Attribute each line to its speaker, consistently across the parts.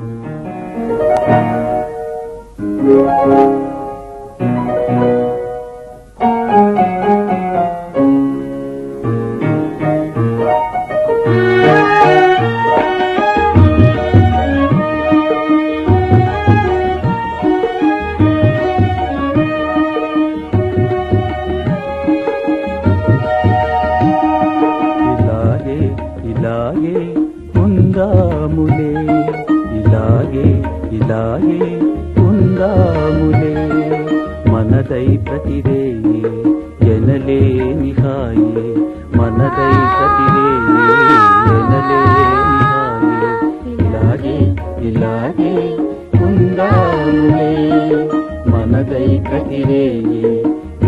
Speaker 1: thank you ఇలాగే ఇలాగే ఉందాములే. మనదై ప్రతిదే ఎనలే హాయి మనదై ప్రతిదే ఎనలే హాయి ఇలాగే ఇలాగే ఉందాములే. మనదై ప్రతిరే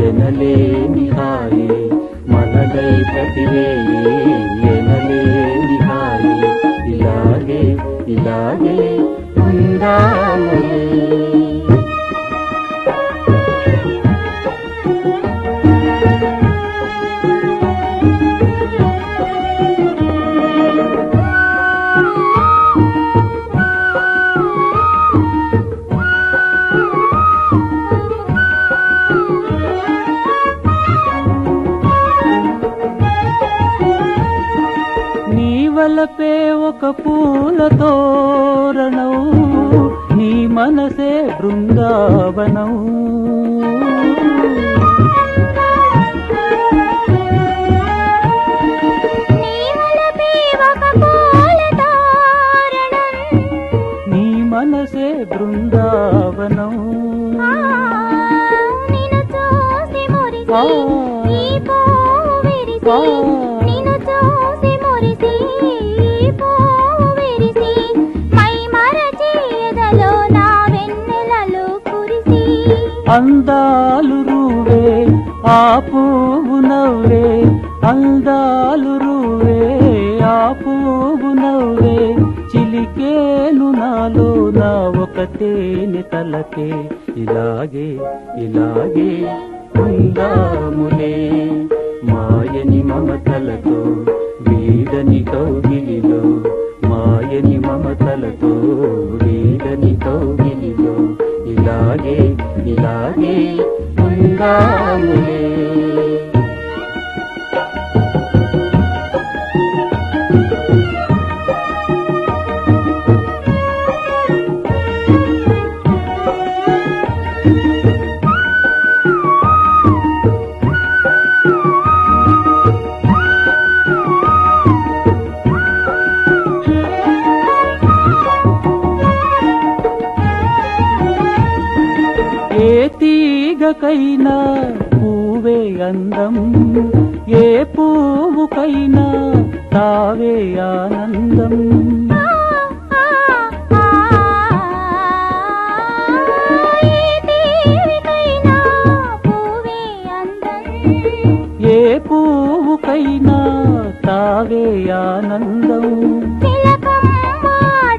Speaker 1: ఎనలే హాయి మనదై ప్రతిరే ఉందాములే వలపే ఒక పూల తోరణం నీ మనసే బృందావనం.
Speaker 2: నీవలపే ఒక పూల తోరణం.
Speaker 1: నీ మనసే బృందావనం.
Speaker 2: నిన్ను చూసి మురిసి,
Speaker 1: అందాలు రూవే ఆ పువ్వు నవ్వే. అందాలు రూవే ఆ పువ్వు నవ్వే. చిలికేను నాలో నా ఒక తేనె తలకే. ఇలాగే ఇలాగే ఉందాములే. మాయని మమతలతో వీడని కౌగిలిలో మాయని మమతలతో ఇలాగే ఇలాగే ఏ తీగకైనా పూవే అందం ఏ పువ్వుకైనా తావే ఆనందం.
Speaker 2: ఏ
Speaker 1: పువ్వుకైనా తావే ఆనందం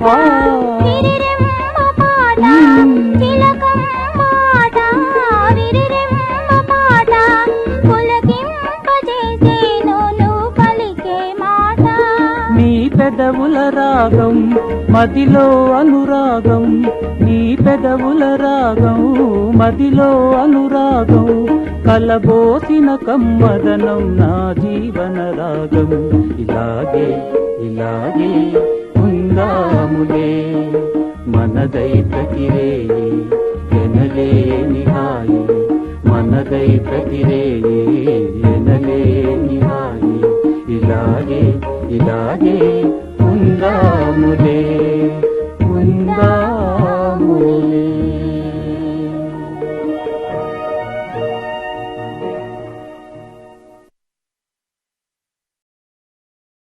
Speaker 1: ఆ. పెదవుల రాగం మదిలో అనురాగం నీ పెదవుల రాగం మదిలో అనురాగం కలబోసిన కమ్మదనం నా జీవన రాగం. ఇలాగే ఇలాగే ఉందాములే మనదై ప్రతిరే ఎనలేని హాయి మనదై ప్రతిరే ఎనలేని హాయి. ఇలాగే ఇలాగే